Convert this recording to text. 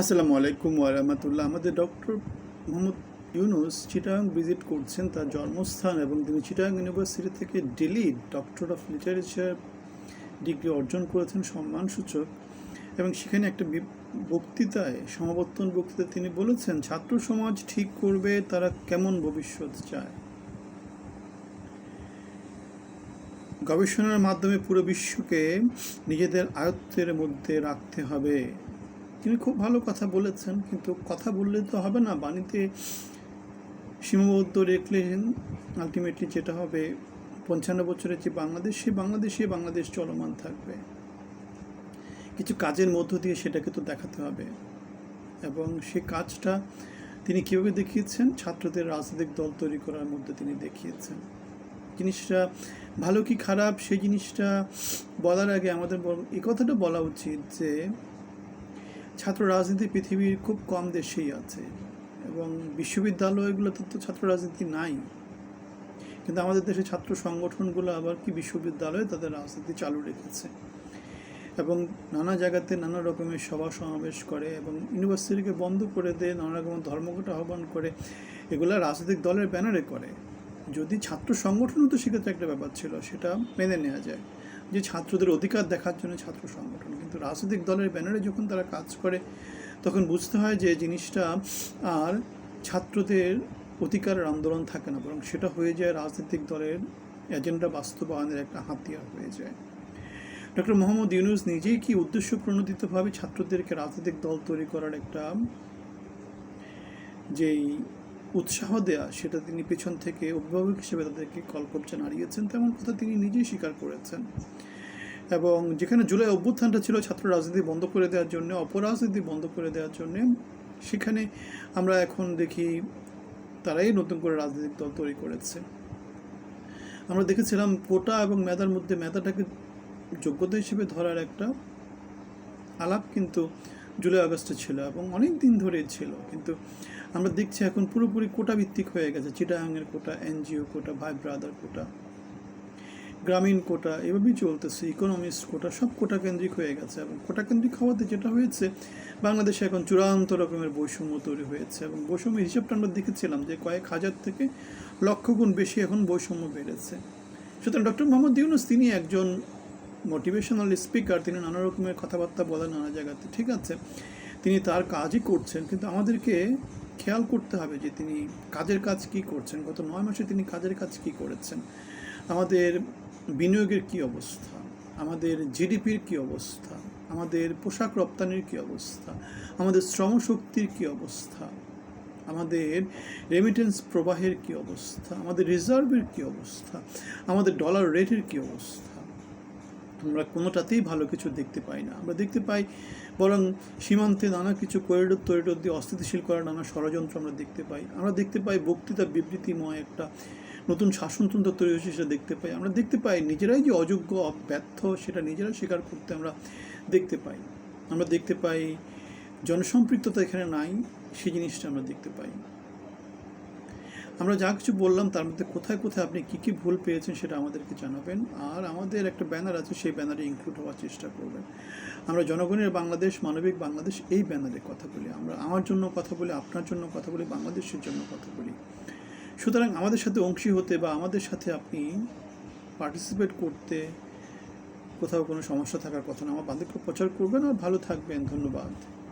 আসসালামু আলাইকুম ওয়ারাহমাতুল্লাহ আমাদের ডক্টর মোহাম্মদ ইউনুস চিটাং ভিজিট করছেন, তার জন্মস্থান, এবং তিনি চিটাং ইউনিভার্সিটি থেকে ডেলি ডক্টর অফ লিটারেচার ডিগ্রি অর্জন করেছেন, সম্মানসূচক। এবং সেখানে একটা বক্তৃতায়, সমাবর্তন বক্তৃতায় তিনি বলেছেন, ছাত্র সমাজ ঠিক করবে, তারা কেমন ভবিষ্যৎ চায়। গবেষণার মাধ্যমে পুরো বিশ্বকে নিজেদের আয়ত্তের মধ্যে রাখতে হবে। তিনি খুব ভালো কথা বলেছেন, কিন্তু কথা বললে তো হবে না। বাণীতে সীমাবদ্ধ রেখলেন আলটিমেটলি যেটা হবে, পঞ্চান্ন বছরের যে বাংলাদেশ সে বাংলাদেশে বাংলাদেশ চলমান থাকবে। কিছু কাজের মধ্য দিয়ে সেটাকে তো দেখাতে হবে। এবং সে কাজটা তিনি কীভাবে দেখিয়েছেন? ছাত্রদের রাজনৈতিক দল তৈরি করার মধ্যে তিনি দেখিয়েছেন। জিনিসটা ভালো কি খারাপ, সেই জিনিসটা বলার আগে আমাদের এই কথাটা বলা উচিত যে ছাত্র রাজনীতি পৃথিবীর খুব কম দেশেই আছে এবং বিশ্ববিদ্যালয়গুলোতে তো ছাত্র রাজনীতি নাই। কিন্তু আমাদের দেশে ছাত্র সংগঠনগুলো আবার কি বিশ্ববিদ্যালয়ে তাদের রাজনীতি চালু রেখেছে এবং নানা জায়গাতে নানা রকমের সভা সমাবেশ করে এবং ইউনিভার্সিটিকে বন্ধ করে দেয়, নানা রকমের ধর্মঘট আহ্বান করে, এগুলা রাজনৈতিক দলের ব্যানারে করে। যদি ছাত্র সংগঠনও তো সেক্ষেত্রে একটা ব্যাপার ছিল, সেটা মেনে নেওয়া যায়। যে ছাত্রদের অধিকার দেখার জন্য ছাত্র সংগঠন। কিন্তু রাজনৈতিক দলের ব্যানারে যখন তারা কাজ করে, তখন বুঝতে হয় যে জিনিসটা আর ছাত্রদের অধিকারের আন্দোলন থাকে না, বরং সেটা হয়ে যায় রাজনৈতিক দলের এজেন্ডা বাস্তবায়নের একটা হাতিয়ার হয়ে যায়। ডক্টর মোহাম্মদ ইউনুস নিজেই কি উদ্দেশ্য প্রণোদিতভাবে ছাত্রদেরকে রাজনৈতিক দল তৈরি করার একটা যেই উৎসাহ দেয়া, সেটা তিনি পেছন থেকে অভিভাবক হিসেবে তাদেরকে কলকবজা নাড়িয়েছেন তেমন কথা তিনি নিজেই স্বীকার করেছেন। এবং যেখানে জুলাই অভ্যুত্থানটা ছিল, ছাত্র রাজনীতি বন্ধ করে দেওয়ার জন্য, অপরাজনীতি বন্ধ করে দেওয়ার জন্য, সেখানে আমরা এখন দেখি তারাই নতুন করে রাজনৈতিক দল তৈরি করেছে। আমরা দেখেছিলাম কোটা এবং মেধার মধ্যে মেধাটাকে যোগ্যতা হিসেবে ধরার একটা আলাপ কিন্তু জুলাই আগস্টে ছিল এবং অনেক দিন ধরে ছিল। কিন্তু আমরা দেখছি এখন পুরোপুরি কোটা ভিত্তিক হয়ে গেছে। চিটাগাংয়ের কোটা, এনজিও কোটা, ভাই ব্রাদার কোটা, গ্রামীণ কোটা, এভাবেই চলতেছে। ইকোনমিক্স কোটা, সব কোটা কেন্দ্রিক হয়ে গেছে এবং কোটা কেন্দ্রিক হওয়াতে যেটা হয়েছে, বাংলাদেশে এখন চূড়ান্ত রকমের বৈষম্য তৈরি হয়েছে এবং বৈষম্যের হিসাবটা আমরা দেখেছিলাম যে কয়েক হাজার থেকে লক্ষ গুণ বেশি এখন বৈষম্য বেড়েছে। সুতরাং ডক্টর মোহাম্মদ ইউনুস, তিনি একজন মোটিভেশনাল স্পিকার তিনি নানা রকমের কথাবার্তা বলেন নানা জায়গাতে, ঠিক আছে? তিনি তার কাজই করছেন, কিন্তু আমাদেরকে খেয়াল করতে হবে যে তিনি কাজের কাজ কি করছেন। গত নয় মাসে তিনি কাজের কাজ কি করেছেন? আমাদের বিনিয়োগের কি অবস্থা? আমাদের জিডিপির কি অবস্থা? আমাদের পোশাক রপ্তানির কি অবস্থা? আমাদের শ্রমশক্তির কি অবস্থা? আমাদের রেমিটেন্স প্রবাহের কি অবস্থা? আমাদের রিজার্ভের কি অবস্থা? আমাদের ডলার রেটের কি অবস্থা? আমরা কোনোটাতেই ভালো কিছু দেখতে পাই না। আমরা দেখতে পাই বরং সীমান্তে নানা কিছু করিডোর তরিডোর দিয়ে অস্থিতিশীল করার নানা ষড়যন্ত্র আমরা দেখতে পাই। আমরা দেখতে পাই বক্তৃতা বিবৃতিময় একটা নতুন শাসনতন্ত্র তৈরি হয়েছে সেটা দেখতে পাই। আমরা দেখতে পাই নিজেরাই যে অযোগ্য ব্যর্থ সেটা নিজেরাই স্বীকার করতে আমরা দেখতে পাই। আমরা দেখতে পাই জনসম্পৃক্ততা এখানে নাই, সেই জিনিসটা আমরা দেখতে পাই। আমরা যা কিছু বললাম, তার মধ্যে কোথায় কোথায় আপনি কী কী ভুল পেয়েছেন সেটা আমাদেরকে জানাবেন। আর আমাদের একটা ব্যানার আছে, সেই ব্যানারে ইনক্লুড হওয়ার চেষ্টা করবেন। আমরা জনগণের বাংলাদেশ, মানবিক বাংলাদেশ, এই ব্যানারে কথা বলি। আমরা আমার জন্য কথা বলি, আপনার জন্য কথা বলি, বাংলাদেশের জন্য কথা বলি। সুতরাং আমাদের সাথে অংশী হতে বা আমাদের সাথে আপনি পার্টিসিপেট করতে কোথাও কোনো সমস্যা থাকার কথা না। আমার বান্ধবকে প্রচার করবেন। আর ভালো থাকবেন। ধন্যবাদ।